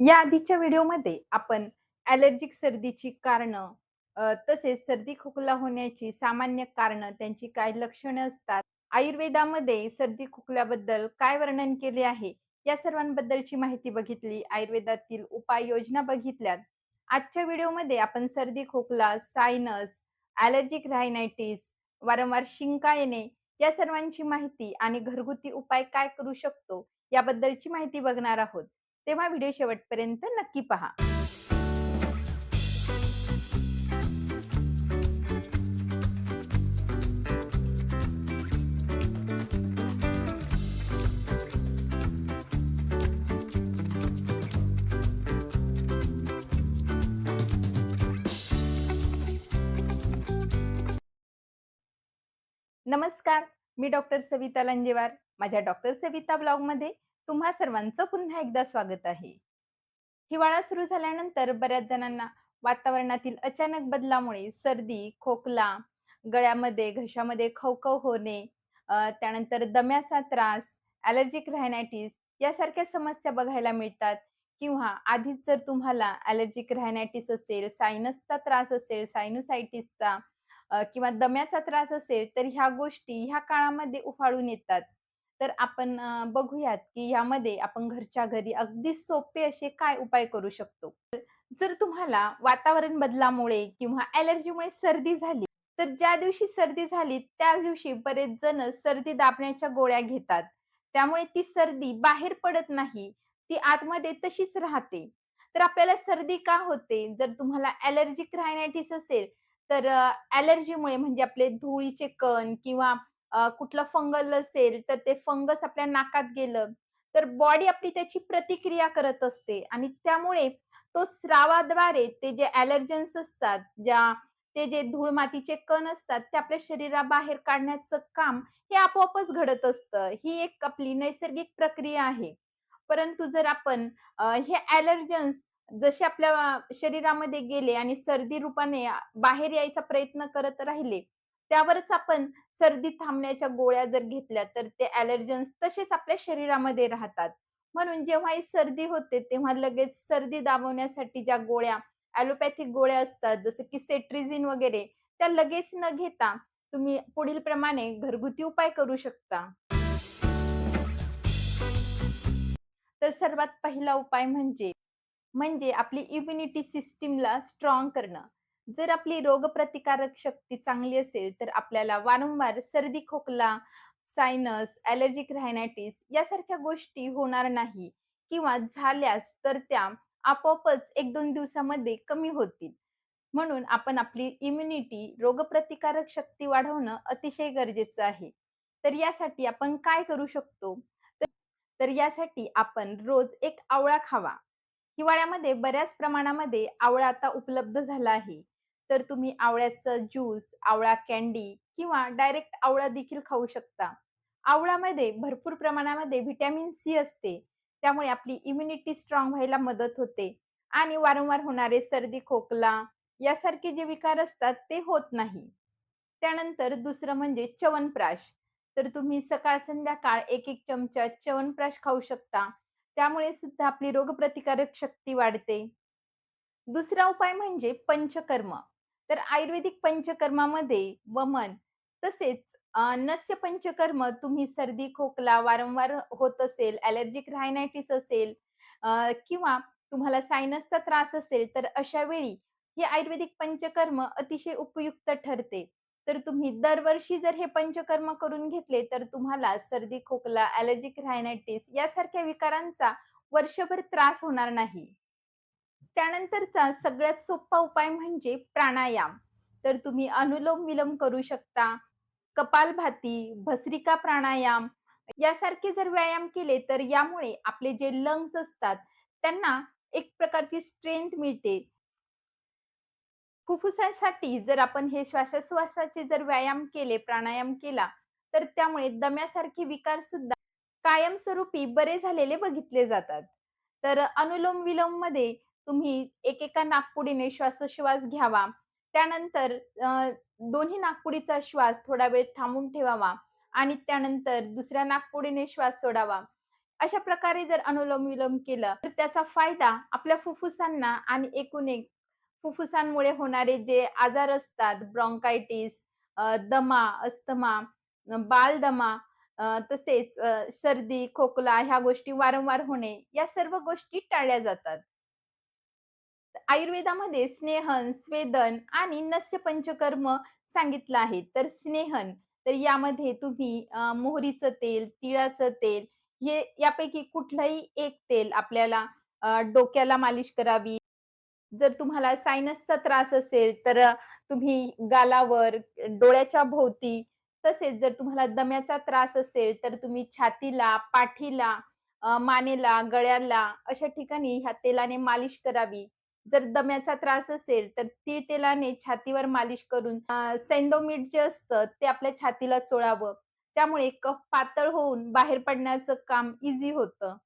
या आधीच्या व्हिडिओमध्ये आपण ॲलर्जिक सर्दीची कारणं तसेच सर्दी खोकला होण्याची सामान्य कारणं, त्यांची काय लक्षणं असतात, आयुर्वेदामध्ये सर्दी खोकल्याबद्दल काय वर्णन केले आहे, या सर्वांबद्दलची माहिती बघितली. आयुर्वेदातील उपाययोजना बघितल्यात. आजच्या व्हिडिओमध्ये आपण सर्दी खोकला, सायनस, ॲलर्जिक रायनायटिस, वारंवार शिंका येणे या सर्वांची माहिती आणि घरगुती उपाय काय करू शकतो, याबद्दलची माहिती बघणार आहोत. तेव्हा व्हिडिओ शेवटपर्यंत नक्की पहा. नमस्कार, मी डॉक्टर सविता लंजेवार. माझ्या डॉक्टर सविता ब्लॉगमध्ये तुम्हा सर्वांचं पुन्हा एकदा स्वागत आहे. हिवाळा सुरू झाल्यानंतर बऱ्याच जणांना वातावरणातील अचानक बदलामुळे सर्दी, खोकला, गळ्यामध्ये, घशामध्ये खवखव होणे, त्यानंतर दम्याचा त्रास, ॲलर्जिक रायनायटिस यासारख्या समस्या बघायला मिळतात किंवा आधीच जर तुम्हाला ॲलर्जिक रायनायटिस असेल, सायनसचा त्रास असेल, सायनुसायटिसचा किंवा दम्याचा त्रास असेल, तर ह्या गोष्टी ह्या काळामध्ये उफाळून येतात. तर आपण बघूयात, की यामध्ये आपण घरच्या घरी अगदी सोपे असे काय उपाय करू शकतो. जर तुम्हाला वातावरण बदलामुळे किंवा ऍलर्जीमुळे सर्दी झाली, तर ज्या दिवशी सर्दी झाली, त्याच दिवशी बरेच जण सर्दी दाबण्याच्या गोळ्या घेतात. त्यामुळे ती सर्दी बाहेर पडत नाही, ती आतमध्ये तशीच राहते. तर आपल्याला सर्दी का होते? जर तुम्हाला ॲलर्जिक रायनायटिस असेल, तर अ, म्हणजे आपले धुळीचे कण किंवा कुठलं फंगल असेल, तर ते फंगस आपल्या नाकात गेलं, तर बॉडी आपली त्याची प्रतिक्रिया करत असते आणि त्यामुळे तो स्रावाद्वारे ते जे ऍलर्जन्स असतात, ज्या ते जे धूळ-मातीचे कण असतात, ते आपल्या शरीराबाहेर काढण्याचं काम हे आपोआपच घडत असतं. ही एक आपली नैसर्गिक प्रक्रिया आहे. परंतु जर आपण हे ऍलर्जन्स जसे आपल्या शरीरामध्ये गेले आणि सर्दी रूपाने बाहेर यायचा प्रयत्न करत राहिले, त्यावरच आपण सर्दी थांबण्याच्या गोळ्या जर घेतल्या, तर ते ऍलर्जन्स तसेच आपल्या शरीरामध्ये राहतात. म्हणून जेव्हा ही सर्दी होते, तेव्हा लगेच सर्दी दाबवण्यासाठी ज्या गोळ्या, ॲलोपॅथिक गोळ्या असतात, जसं की सेट्रिझिन वगैरे, त्या लगेच न घेता तुम्ही पुढील प्रमाणे घरगुती उपाय करू शकता. तर सर्वात पहिला उपाय म्हणजे म्हणजे आपली इम्युनिटी सिस्टीमला स्ट्रॉंग करणं. जर आपली रोगप्रतिकारक शक्ती चांगली असेल, तर आपल्याला वारंवार सर्दी, खोकला, सायनस, ॲलर्जिक रायनायटिस यासारख्या गोष्टी होणार नाही किंवा झाल्याच तर त्या आपोआपच 1-2 दिवसामध्ये कमी होतील. म्हणून आपण आपली इम्युनिटी, रोगप्रतिकारक शक्ती वाढवणं अतिशय गरजेचं आहे. तर यासाठी आपण काय करू शकतो? तर तर यासाठी आपण रोज एक आवळा खावा. हिवाळ्यामध्ये बऱ्याच प्रमाणामध्ये आवळा आता उपलब्ध झाला आहे. तर तुम्ही आवळ्याचा ज्यूस, आवळा कँडी किंवा डायरेक्ट आवळा देखील खाऊ शकता. आवळामध्ये भरपूर प्रमाणामध्ये व्हिटॅमिन सी असते. त्यामुळे आपली इम्युनिटी स्ट्रॉंग व्हायला मदत होते आणि वारंवार होणारे सर्दी, खोकला यासारखे जे विकार असतात ते होत नाही. त्यानंतर दुसरं म्हणजे च्यवनप्राश. तर तुम्ही सकाळ संध्याकाळ 1-1 चमचा च्यवनप्राश खाऊ शकता. त्यामुळे सुद्धा आपली रोगप्रतिकारक शक्ती वाढते. दुसरा उपाय म्हणजे पंचकर्म. तर आयुर्वेदिक पंचकर्मामध्ये वमन तसेच नस्य पंचकर्म तुम्ही सर्दी, खोकला वारंवार होत असेल, अलर्जिक रायनायटिस असेल किंवा तुम्हाला सायनसचा त्रास असेल, तर अशा वेळी हे आयुर्वेदिक पंचकर्म अतिशय उपयुक्त ठरते. तर तुम्ही दरवर्षी जर हे पंचकर्म करून घेतले, तर तुम्हाला सर्दी, खोकला, अलर्जिक रायनायटिस यासारख्या विकारांचा वर्षभर त्रास होणार नाही. त्यानंतरचा सगळ्यात सोपा उपाय म्हणजे प्राणायाम. तर तुम्ही अनुलोम-विलोम करू शकता. कपालभाती, भस्रिका प्राणायाम यासारखे जर व्यायाम केले, तर यामुळे आपले जे लंग्स असतात, त्यांना एक प्रकारची स्ट्रेंथ मिळते. फुफ्फुसासाठी जर आपण हे श्वासोश्वासाचे जर व्यायाम केले, प्राणायाम केला, तर त्यामुळे दम्यासारखे विकार सुद्धा कायमस्वरूपी बरे झालेले बघितले जातात. तर अनुलोम विलोममध्ये तुम्ही एकेका नाकपुडीने श्वासोश्वास घ्यावा. त्यानंतर दोन्ही नाकपुडीचा श्वास थोडा वेळ थांबून ठेवावा आणि त्यानंतर दुसऱ्या नाकपुडीने श्वास सोडावा. अशा प्रकारे जर अनुलोम-विलोम केलं, तर त्याचा फायदा आपल्या फुफ्फुसांना आणि एकूण एक फुफ्फुसांमुळे होणारे जे आजार असतात, ब्रॉन्कायटिस दमा, अस्थमा, बालदमा तसेच सर्दी, खोकला ह्या गोष्टी वारंवार होणे, या सर्व गोष्टी टाळल्या जातात. आयुर्वेदामध्ये स्नेहन, स्वेदन आणि नस्य पंचकर्म सांगितलं आहे. तर स्नेहन, तर यामध्ये तुम्ही मोहरीचं तेल, तिळाचं तेल हे यापैकी कुठलंही एक तेल आपल्याला डोक्याला मालिश करावी. जर तुम्हाला सायनसचा त्रास असेल, तर तुम्ही गालावर, डोळ्याच्या भोवती, तसेच जर तुम्हाला दम्याचा त्रास असेल, तर तुम्ही छातीला, पाठीला, मानेला, गळ्याला अशा ठिकाणी ह्या तेलाने मालिश करावी. जर दम्याचा त्रास असेल, तर तीळ तेलाने छातीवर मालिश करून सेंडोमीट जे असतं, ते आपल्या छातीला चोळावं. त्यामुळे कफ पातळ होऊन बाहेर पडण्याचं काम इझी होतं.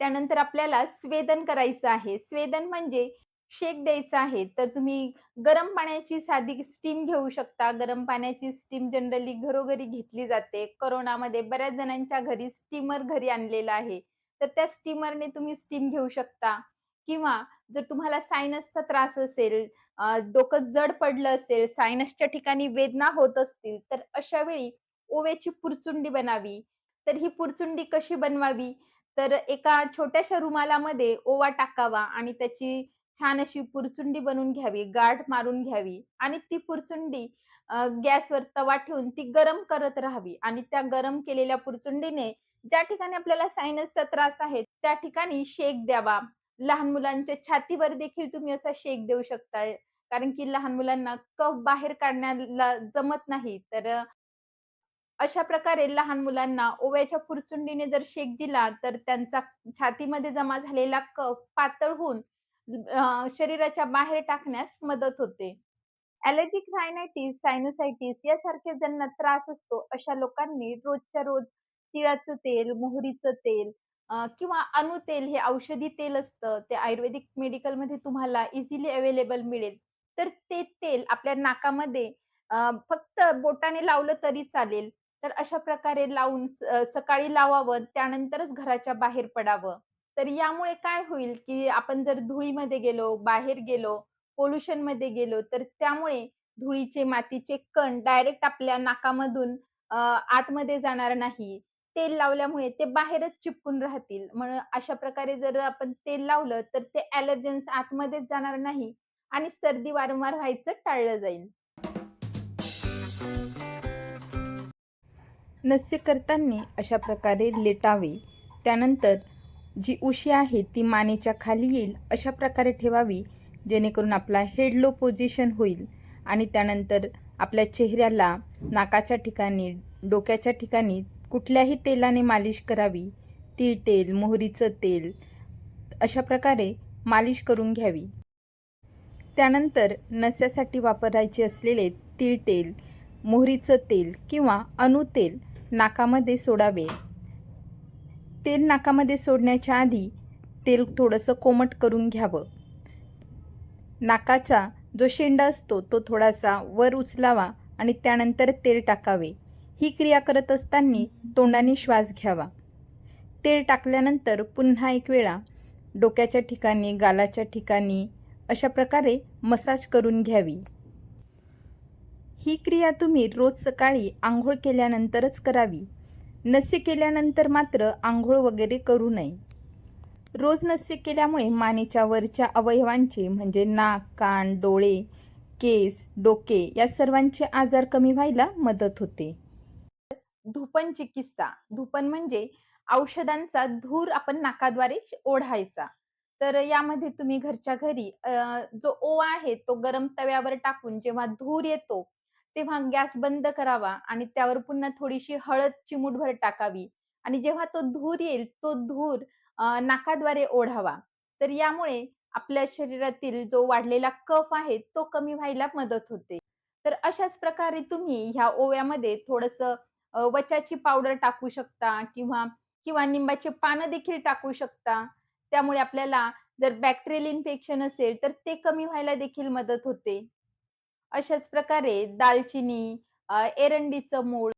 त्यानंतर आपल्याला स्वेदन करायचं आहे. स्वेदन म्हणजे शेक द्यायचा आहे. तर तुम्ही गरम पाण्याची साधी स्टीम घेऊ शकता. गरम पाण्याची स्टीम जनरली घरोघरी घेतली जाते. कोरोनामध्ये बऱ्याच जणांच्या घरी स्टीमर घरी आणलेला आहे. तर त्या स्टीमरने तुम्ही स्टीम घेऊ शकता किंवा जर तुम्हाला सायनसचा त्रास असेल, डोकं जड पडलं असेल, सायनसच्या ठिकाणी वेदना होत असतील, तर अशा वेळी ओव्याची पुरचुंडी बनावी. तर ही पुरचुंडी कशी बनवावी? तर एका छोट्याशा रुमालामध्ये ओवा टाकावा आणि त्याची छान अशी पुरचुंडी बनवून घ्यावी, गाठ मारून घ्यावी आणि ती पुरचुंडी गॅसवर तवा ठेवून ती गरम करत राहावी आणि त्या गरम केलेल्या पुरचुंडीने ज्या ठिकाणी आपल्याला सायनसचा त्रास आहे, त्या ठिकाणी शेक द्यावा. लहान मुलांच्या छातीवर देखील तुम्ही असा शेक देऊ शकता. कारण की लहान मुलांना कफ बाहेर काढण्याला जमत नाही. तर अशा प्रकारे लहान मुलांना ओव्याच्या पुरचुंडीने जर शेक दिला, तर त्यांचा छातीमध्ये जमा झालेला कफ पातळ होऊन शरीराच्या बाहेर टाकण्यास मदत होते. ॲलर्जिक रायनायटिस, सायनोसायटिस यासारखे ज्यांना त्रास असतो, अशा लोकांनी रोजच्या रोज तिळाचं तेल, मोहरीचं तेल किंवा अणुतेल हे औषधी तेल असतं. ते आयुर्वेदिक मेडिकलमध्ये तुम्हाला इझिली अवेलेबल मिळेल. तर ते तेल आपल्या नाकामध्ये फक्त बोटाने लावलं तरी चालेल. तर अशा प्रकारे लावून सकाळी लावावं, त्यानंतरच घराच्या बाहेर पडावं. तर यामुळे काय होईल, की आपण जर धुळीमध्ये गेलो, बाहेर गेलो, पोल्युशनमध्ये गेलो, तर त्यामुळे धुळीचे, मातीचे कण डायरेक्ट आपल्या नाकामधून आतमध्ये जाणार नाही. तेल लावल्यामुळे ते बाहेरच चिपकून राहतील. म्हणून अशा प्रकारे जर आपण तेल लावलं, तर ते ॲलर्जन्स आतमध्येच जाणार नाही आणि सर्दी वारंवार व्हायचं टाळलं जाईल. नस्य करताना अशा प्रकारे लेटावे. त्यानंतर जी उशी आहे ती मानेच्या खाली येईल अशा प्रकारे ठेवावी, जेणेकरून आपला हेड लो पोझिशन होईल आणि त्यानंतर आपल्या चेहऱ्याला, नाकाच्या ठिकाणी, डोक्याच्या ठिकाणी कुठल्याही तेलाने मालिश करावी. तीळ तेल, मोहरीचं तेल अशा प्रकारे मालिश करून घ्यावी. त्यानंतर नस्यासाठी वापरायचे असलेले तीळ तेल, मोहरीचं तेल किंवा अणुतेल नाकामध्ये सोडावे. तेल नाकामध्ये सोडण्याच्या आधी तेल थोडंसं कोमट करून घ्यावं. नाकाचा जो शेंडा असतो तो थोडासा वर उचलावा आणि त्यानंतर तेल टाकावे. ही क्रिया करत असताना तोंडाने श्वास घ्यावा. तेल टाकल्यानंतर पुन्हा एक वेळा डोक्याच्या ठिकाणी, गालाच्या ठिकाणी अशा प्रकारे मसाज करून घ्यावी. ही क्रिया तुम्ही रोज सकाळी आंघोळ केल्यानंतरच करावी. नस्य केल्यानंतर मात्र आंघोळ वगैरे करू नये. रोज नस्य केल्यामुळे मानेच्या वरच्या अवयवांचे म्हणजे नाक, कान, डोळे, केस, डोके या सर्वांचे आजार कमी व्हायला मदत होते. धुपनची चिकित्सा. धुपन म्हणजे औषधांचा धूर आपण नाकाद्वारे ओढायचा. तर यामध्ये तुम्ही घरच्या घरी जो ओवा आहे तो गरम तव्यावर टाकून जेव्हा धूर येतो, तेव्हा गॅस बंद करावा आणि त्यावर पुन्हा थोडीशी हळद चिमूटभर टाकावी आणि जेव्हा तो धूर येईल, तो धूर नाकाद्वारे ओढावा. तर यामुळे आपल्या शरीरातील जो वाढलेला कफ आहे, तो कमी व्हायला मदत होते. तर अशाच प्रकारे तुम्ही ह्या ओव्यामध्ये थोडंसं वचाची पावडर टाकू शकता किंवा किंवा निंबाची पानं देखील टाकू शकता. त्यामुळे आपल्याला जर बॅक्टेरियल इन्फेक्शन असेल, तर ते कमी व्हायला देखील मदत होते. अशाच प्रकारे दालचिनी, एरंडीचं मूळ,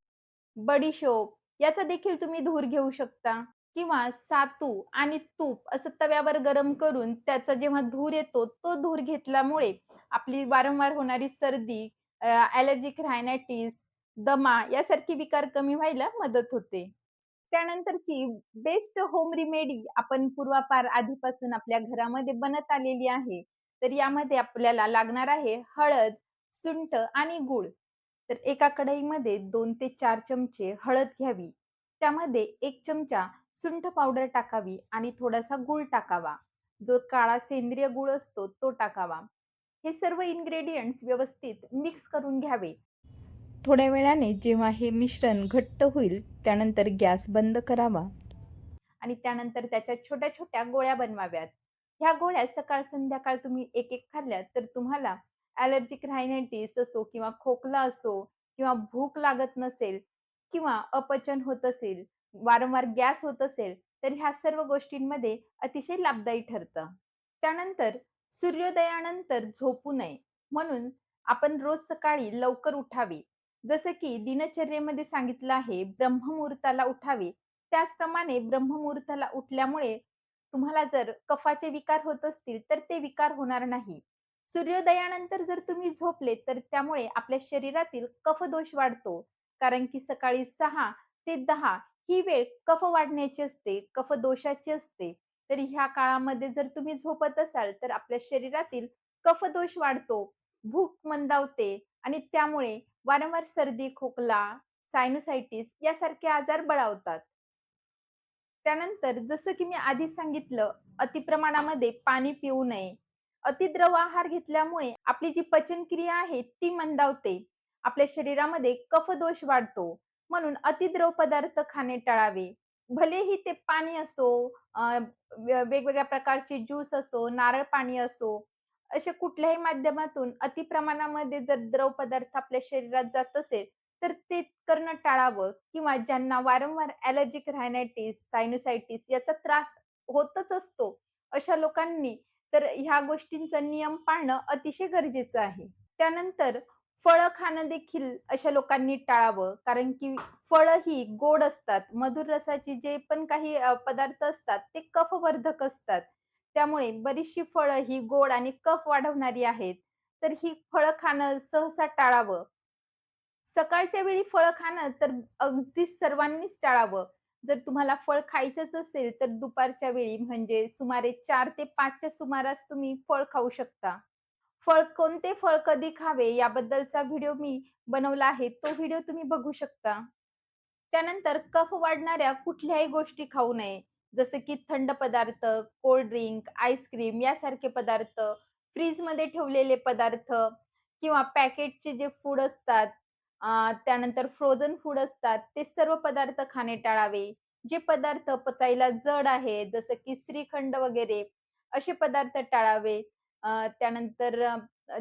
बडीशोप याचा देखील तुम्ही धूर घेऊ शकता. किंवा सातू आणि तूप असं तव्यावर गरम करून त्याचा जेव्हा धूर येतो, तो धूर घेतल्यामुळे आपली वारंवार होणारी सर्दी, अ, ॲलर्जिक रायनायटिस, दमा यासारखी विकार कमी व्हायला मदत होते. त्यानंतरची बेस्ट होम रिमेडी आपण पूर्वापार आधीपासून आपल्या घरामध्ये बनत आलेली आहे. तर यामध्ये आपल्याला लागणार आहे हळद, सुंठ आणि गूळ. तर एका कढईमध्ये दोन ते चार चमचे हळद घ्यावी. त्यामध्ये एक चमचा सुंठ पावडर टाकावी आणि थोडासा गूळ टाकावा. जो काळा सेंद्रिय गूळ असतो तो टाकावा. हे सर्व इन्ग्रेडियंट्स व्यवस्थित मिक्स करून घ्यावे. थोड्या वेळाने जेव्हा हे मिश्रण घट्ट होईल, त्यानंतर गॅस बंद करावा आणि त्यानंतर त्याच्या छोट्या-छोट्या गोळ्या बनवाव्यात. ह्या गोळ्या सकाळ-संध्याकाळ तुम्ही एक-एक खाल्ल्या तर तुम्हाला ॲलर्जिक रायनायटिस असो किंवा खोकला असो किंवा भूक लागत नसेल किंवा अपचन होत असेल, वारंवार गॅस होत असेल, तर ह्या सर्व गोष्टींमध्ये अतिशय लाभदायी ठरतं. त्यानंतर सूर्योदयानंतर झोपू नये म्हणून आपण रोज सकाळी लवकर उठावे. जसं की दिनचर्येमध्ये सांगितलं आहे ब्रह्ममुहूर्ताला उठावे. त्याचप्रमाणे ब्रह्ममुहूर्ताला उठल्यामुळे तुम्हाला जर कफाचे विकार होत असतील, तर ते विकार होणार नाही. सूर्योदयानंतर जर तुम्ही झोपले, तर त्यामुळे आपल्या शरीरातील कफदोष वाढतो. कारण की सकाळी सहा ते दहा ही वेळ कफ वाढण्याची असते, कफदोषाची असते. तर ह्या काळामध्ये जर तुम्ही झोपत असाल, तर आपल्या शरीरातील कफदोष वाढतो, भूक मंदावते आणि त्यामुळे वारंवार सर्दी, खोकला, सायनोसायटिस यासारखे आजार बळावतात. त्यानंतर जसं की मी आधी सांगितलं, अतिप्रमाणामध्ये पाणी पिऊ नये. अतिद्रव आहार घेतल्यामुळे आपली जी पचनक्रिया आहे ती मंदावते. आपल्या शरीरामध्ये कफदोष वाढतो. म्हणून अतिद्रव पदार्थ खाणे टाळावे. भलेही ते पाणी असो, वेगवेगळ्या प्रकारचे ज्यूस असो, नारळ पाणी असो, अशा कुठल्याही माध्यमातून अति प्रमाणामध्ये जर द्रव पदार्थ आपल्या शरीरात जात असेल, तर ते करणं टाळावं किंवा ज्यांना वारंवार ॲलर्जिक रायनायटिस, सायनोसायटिस याचा त्रास होतच असतो, अशा लोकांनी तर ह्या गोष्टींचा नियम पाळणं अतिशय गरजेचं आहे. त्यानंतर फळं खाणं देखील अशा लोकांनी टाळावं. कारण की फळं ही गोड असतात. मधुर रसाची जे पण काही पदार्थ असतात, ते कफवर्धक असतात. त्यामुळे बरीचशी फळं ही गोड आणि कफ वाढवणारी आहेत. तर ही फळं खाणं सहसा टाळावं. सकाळच्या वेळी फळं खाणं तर अगदी सर्वांनीच टाळावं. जर तुम्हाला फळ खायचंच असेल, तर दुपारच्या वेळी म्हणजे सुमारे चार ते पाचच्या सुमारास तुम्ही फळ खाऊ शकता. फळ कोणते फळ कधी खावे याबद्दलचा व्हिडिओ मी बनवला आहे. तो व्हिडिओ तुम्ही बघू शकता. त्यानंतर कफ वाढणाऱ्या कुठल्याही गोष्टी खाऊ नये. जसं की थंड पदार्थ, कोल्ड ड्रिंक, आईस्क्रीम यासारखे पदार्थ, फ्रीजमध्ये ठेवलेले पदार्थ किंवा पॅकेटचे जे फूड असतात, त्यानंतर फ्रोझन फूड असतात, ते सर्व पदार्थ खाणे टाळावे. जे पदार्थ पचायला जड आहे जसं की श्रीखंड वगैरे असे पदार्थ टाळावे. त्यानंतर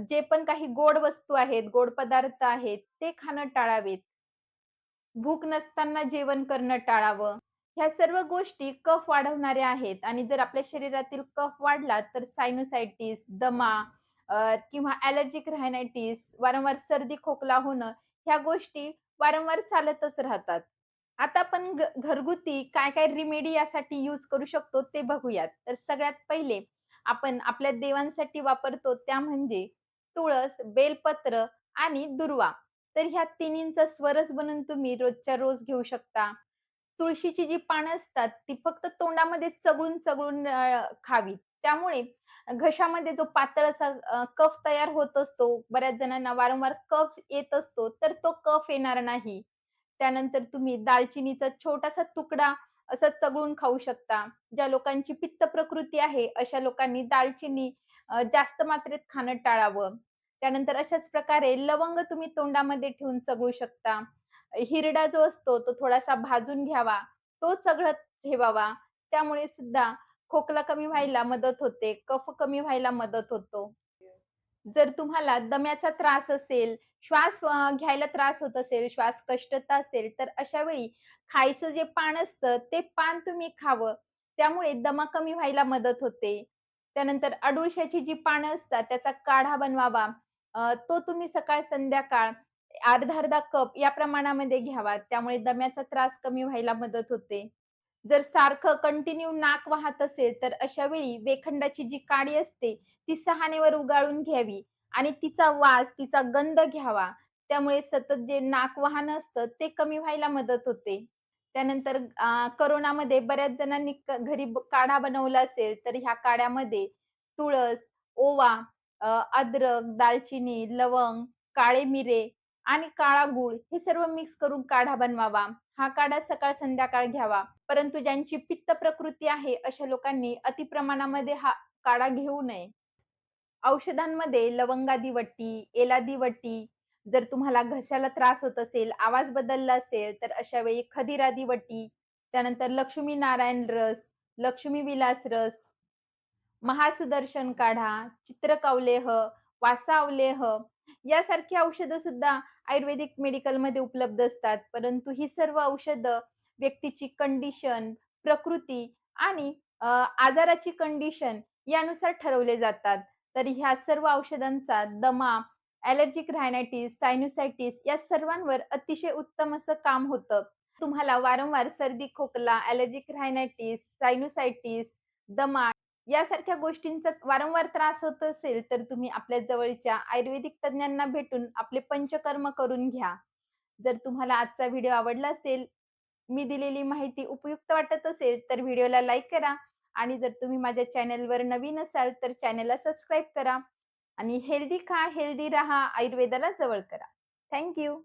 जे पण काही गोड वस्तू आहेत, गोड पदार्थ आहेत, ते खाणं टाळावेत. भूक नसताना जेवण करणं टाळावं. ह्या सर्व गोष्टी कफ वाढवणाऱ्या आहेत आणि जर आपल्या शरीरातील कफ वाढला तर सायनोसायटिस दमा किंवा ऍलर्जिक रायनायटिस, वारंवार सर्दी, खोकला होणं, ह्या गोष्टी वारंवार चालतच राहतात. आता आपण घरगुती काय-काय रिमेडी यासाठी यूज करू शकतो ते बघूयात. तर सगळ्यात पहिले आपण आपल्या देवांसाठी वापरतो त्या म्हणजे तुळस, बेलपत्र आणि दुर्वा. तर ह्या तिन्हींचा स्वरस बनवून तुम्ही रोजच्या रोज घेऊ शकता. तुळशीची जी पानं असतात, ती फक्त तोंडामध्ये चगळून-चगळून खावी. त्यामुळे घशामध्ये जो पातळ असा कफ तयार होत असतो, बऱ्याच जणांना वारंवार कफ येत असतो, तर तो कफ येणार नाही. त्यानंतर तुम्ही दालचिनीचा छोटासा तुकडा असा चगळून खाऊ शकता. ज्या लोकांची पित्त प्रकृती आहे, अशा लोकांनी दालचिनी जास्त मात्रेत खाणं टाळावं. त्यानंतर अशाच प्रकारे लवंग तुम्ही तोंडामध्ये ठेवून चगळू शकता. हिरडा जो असतो तो थोडासा भाजून घ्यावा, तो चघळत ठेवावा. त्यामुळे सुद्धा खोकला कमी व्हायला मदत होते, कफ कमी व्हायला मदत होतो. जर तुम्हाला दम्याचा त्रास असेल, श्वास घ्यायला त्रास होत असेल, श्वास कष्टता असेल, तर अशा वेळी खायचं जे पान असतं, ते पान तुम्ही खावं. त्यामुळे दमा कमी व्हायला मदत होते. त्यानंतर अडुळशाची जी पानं असतात, त्याचा काढा बनवावा. तो तुम्ही सकाळ संध्याकाळ अर्धा-अर्धा कप या प्रमाणामध्ये घ्यावा. त्यामुळे दम्याचा त्रास कमी व्हायला मदत होते. जर सारखं कंटिन्यू नाक वाहत असेल, तर अशा वेळी वेखंडाची जी काडी असते, ती सहानेवर उगाळून घ्यावी आणि तिचा वास, तिचा गंध घ्यावा. त्यामुळे सतत जे नाक वाहन असतं, ते कमी व्हायला मदत होते. त्यानंतर करोनामध्ये बऱ्याच जणांनी घरी काढा बनवला असेल, तर ह्या काढ्यामध्ये तुळस, ओवा, अद्रक, दालचिनी, लवंग, काळे मिरे आणि काळा गुळ हे सर्व मिक्स करून काढा बनवावा. हा काढा सकाळ-संध्याकाळ घ्यावा. परंतु ज्यांची पित्त प्रकृती आहे, अशा लोकांनी अति प्रमाणामध्ये हा काढा घेऊ नये. औषधांमध्ये लवंगादी वट्टी एलादी वट्टी जर तुम्हाला घशाला त्रास होत असेल, आवाज बदलला असेल, तर अशा वेळी खदिरादी त्यानंतर लक्ष्मी नारायण रस, लक्ष्मी विलास रस, महासुदर्शन काढा, चित्रकौलेह, वासावलेह यासारखी औषधं सुद्धा आयुर्वेदिक मेडिकलमध्ये उपलब्ध असतात. परंतु ही सर्व औषधं व्यक्तीची कंडिशन, प्रकृती आणि आजाराची कंडिशन यानुसार ठरवले जातात. तर ह्या सर्व औषधांचा दमा, ॲलर्जिक रायनायटिस, सायनुसायटिस या सर्वांवर अतिशय उत्तम असं काम होतं. तुम्हाला वारंवार सर्दी, खोकला, ॲलर्जिक रायनायटिस, सायनुसायटिस, दमा यासारख्या गोष्टींचा वारंवार त्रास होत असेल, तर तुम्ही आपल्या जवळच्या आयुर्वेदिक तज्ञांना भेटून आपले पंचकर्म करून घ्या. जर तुम्हाला आजचा व्हिडिओ आवडला असेल, मी दिलेली माहिती उपयुक्त वाटत असेल, तर व्हिडिओला लाईक करा आणि जर तुम्ही माझ्या चॅनलवर नवीन असाल, तर चॅनलला सबस्क्राईब करा आणि हेल्दी खा, हेल्दी राहा, आयुर्वेदाला जवळ करा. थँक्यू